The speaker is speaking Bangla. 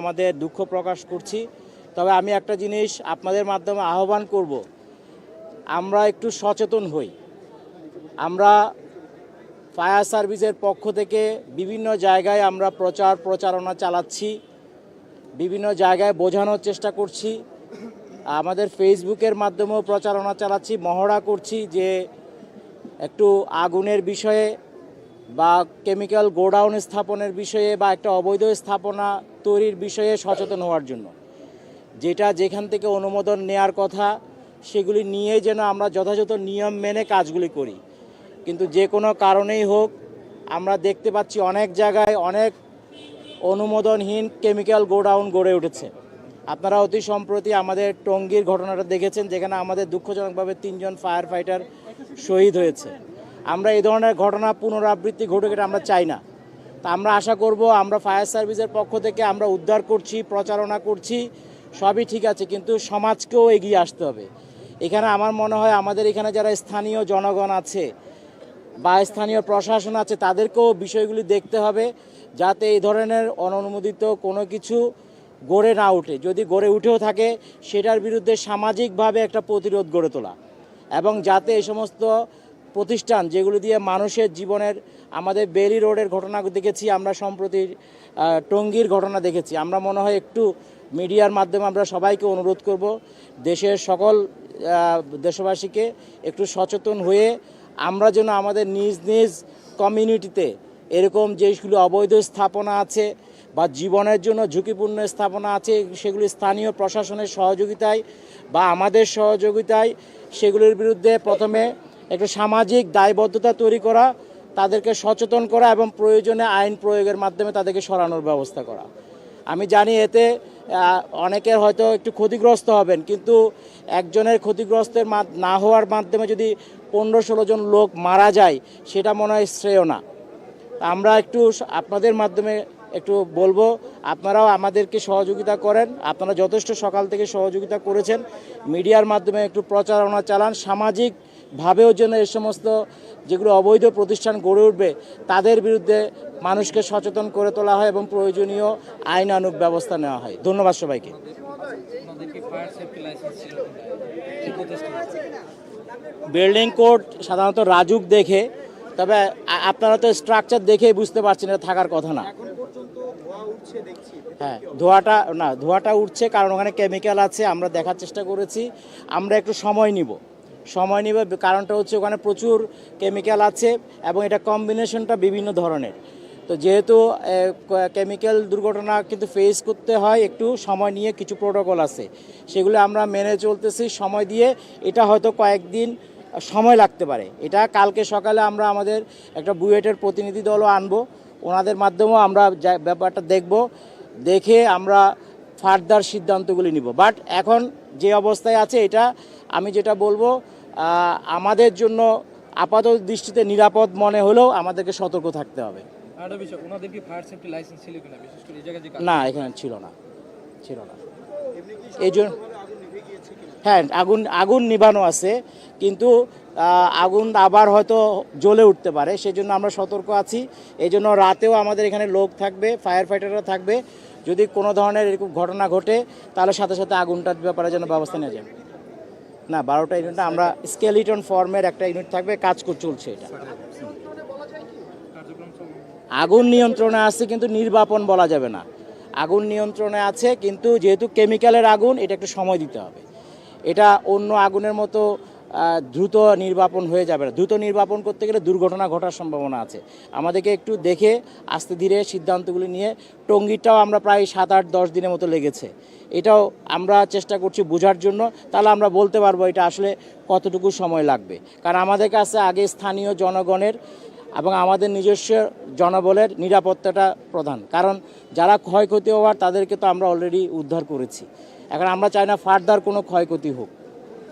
আমাদের দুঃখ প্রকাশ করছি। তবে আমি একটা জিনিস আপনাদের মাধ্যমে আহ্বান করব। আমরা একটু সচেতন হই। আমরা ফায়ার সার্ভিসের পক্ষ থেকে বিভিন্ন জায়গায় আমরা প্রচার প্রচারণা চালাচ্ছি। বিভিন্ন জায়গায় বোঝানোর চেষ্টা করছি। আমাদের ফেসবুকের মাধ্যমেও প্রচারণা চালাচ্ছি, মহড়া করছি যে একটু আগুনের বিষয়ে বা কেমিক্যাল গোডাউন স্থাপনের বিষয়ে বা একটা অবৈধ স্থাপনা তৈরির বিষয়ে সচেতন হওয়ার জন্য। যেটা যেখান থেকে অনুমোদন নেয়ার কথা, সেগুলি নিয়ে যেন আমরা যথাযথ নিয়ম মেনে কাজগুলি করি। কিন্তু যে কোনো কারণেই হোক, আমরা দেখতে পাচ্ছি অনেক জায়গায় অনেক অনুমোদনহীন কেমিক্যাল গোডাউন গড়ে উঠেছে। আপনারা অতি সম্প্রতি আমাদের টঙ্গীর ঘটনাটা দেখেছেন, যেখানে আমাদের দুঃখজনকভাবে তিনজন ফায়ার ফাইটার শহীদ হয়েছে। আমরা এই ধরনের ঘটনা পুনরাবৃত্তি ঘটুক এটা আমরা চাই না। তা আমরা আশা করব, আমরা ফায়ার সার্ভিসের পক্ষ থেকে আমরা উদ্ধার করছি, প্রচারণা করছি, সবই ঠিক আছে, কিন্তু সমাজকেও এগিয়ে আসতে হবে। এখানে আমার মনে হয় আমাদের এখানে যারা স্থানীয় জনগণ আছে বা স্থানীয় প্রশাসন আছে, তাদেরকেও বিষয়গুলি দেখতে হবে যাতে এই ধরনের অননুমোদিত কোনো কিছু গড়ে না ওঠে যদি গড়ে উঠেও থাকে, সেটার বিরুদ্ধে সামাজিকভাবে একটা প্রতিরোধ গড়ে তোলা। এবং যাতে এই সমস্ত প্রতিষ্ঠান যেগুলো দিয়ে মানুষের জীবনের, আমাদের বেলি রোডের ঘটনা দেখেছি, আমরা সম্প্রতি টঙ্গির ঘটনা দেখেছি। আমরা মনে হয় একটু মিডিয়ার মাধ্যমে আমরা সবাইকে অনুরোধ করব, দেশের সকল দেশবাসীকে একটু সচেতন হয়ে আমরা যেন আমাদের নিজ নিজ কমিউনিটিতে এরকম যেগুলো অবৈধ স্থাপনা আছে বা জীবনের জন্য ঝুঁকিপূর্ণ স্থাপনা আছে, সেগুলি স্থানীয় প্রশাসনের সহযোগিতায় বা আমাদের সহযোগিতায় সেগুলির বিরুদ্ধে প্রথমে একটু সামাজিক দায়বদ্ধতা তৈরি করা, তাদেরকে সচেতন করা এবং প্রয়োজনে আইন প্রয়োগের মাধ্যমে তাদেরকে সরানোর ব্যবস্থা করা। আমি জানি এতে অনেকের হয়তো একটু ক্ষতিগ্রস্ত হবেন, কিন্তু একজনের ক্ষতিগ্রস্তের না হওয়ার মাধ্যমে যদি পনেরো ষোলো জন লোক মারা যায়, সেটা মনে হয় শ্রেয় না। আমরা একটু আপনাদের মাধ্যমে একটু বলব, আপনারাও আমাদেরকে সহযোগিতা করেন, আপনারা যথেষ্ট সকাল থেকে সহযোগিতা করেছেন, মিডিয়ার মাধ্যমে একটু প্রচারণা চালান সামাজিকভাবেও যেন এ সমস্ত যেগুলো অবৈধ প্রতিষ্ঠান গড়ে উঠবে তাদের বিরুদ্ধে মানুষকে সচেতন করে তোলা হয় এবং প্রয়োজনীয় আইনানুগ ব্যবস্থা নেওয়া হয়। ধন্যবাদ সবাইকে। বিল্ডিং কোড সাধারণত রাজুক দেখে তবে আপনারা তো স্ট্রাকচার দেখেই বুঝতে পারছেন এটা থাকার কথা না। হ্যাঁ ধোঁয়াটা না ধোঁয়াটা উঠছে কারণ ওখানে কেমিক্যাল আছে আমরা দেখার চেষ্টা করেছি আমরা একটু সময় নিব। সময় নিব, কারণটা হচ্ছে ওখানে প্রচুর কেমিক্যাল আছে এবং এটা কম্বিনেশনটা বিভিন্ন ধরনের। তো যেহেতু কেমিক্যাল দুর্ঘটনা কিন্তু ফেস করতে হয়, একটু সময় নিয়ে কিছু প্রোটোকল আছে। সেগুলো আমরা মেনে চলতেছি, সময় দিয়ে। এটা হয়তো কয়েকদিন সময় লাগতে পারে। এটা কালকে সকালে আমরা আমাদের একটা বুয়েটের প্রতিনিধি দলও আনব। ওনাদের মাধ্যমেও আমরা ব্যাপারটা দেখব। দেখে আমরা ফার্দার সিদ্ধান্তগুলি নিব। বাট এখন যে অবস্থায় আছে এটা আমি যেটা বলব আমাদের জন্য আপাত দৃষ্টিতে নিরাপদ মনে হলেও আমাদেরকে সতর্ক থাকতে হবে। না এখানে ছিল না। ছিল না। এই জন্য হ্যাঁ আগুন আগুন নিভানো আছে কিন্তু আগুন আবার হয়তো জ্বলে উঠতে পারে সেই জন্য আমরা সতর্ক আছি। এই জন্য রাতেও আমাদের এখানে লোক থাকবে ফায়ার ফাইটাররা থাকবে। যদি কোনো ধরনের এরকম ঘটনা ঘটে, তাহলে সাথে সাথে আগুনটার ব্যাপারে যেন ব্যবস্থা নেওয়া যায়। না, বারোটা ইউনিটটা আমরা স্কেলিটন ফর্মের একটা ইউনিট থাকবে, কাজ করে, চলছে এটা। আগুন নিয়ন্ত্রণে আছে কিন্তু নির্বাপন বলা যাবে না। আগুন নিয়ন্ত্রণে আছে কিন্তু যেহেতু কেমিক্যালের আগুন, এটা একটু সময় দিতে হবে। এটা অন্য আগুনের মতো দ্রুত নির্বাপন হয়ে যাবে না। দ্রুত নির্বাপন করতে গেলে দুর্ঘটনা ঘটার সম্ভাবনা আছে। আমাদেরকে একটু দেখে, আস্তে ধীরে সিদ্ধান্তগুলি নিয়ে, টঙ্গিরটাও আমরা প্রায় সাত আট দশ দিনের মতো লেগেছে। এটাও আমরা চেষ্টা করছি বোঝার জন্য। তাহলে আমরা বলতে পারব এটা আসলে কতটুকু সময় লাগবে। কারণ আমাদের কাছে আগে স্থানীয় জনগণের এবং আমাদের নিজস্ব জনবলের নিরাপত্তাটা প্রধান। কারণ যারা ক্ষয়ক্ষতি হওয়ার, তাদেরকে তো আমরা অলরেডি উদ্ধার করেছি। এখন আমরা চাই না ফার্দার কোনো ক্ষয়ক্ষতি হোক।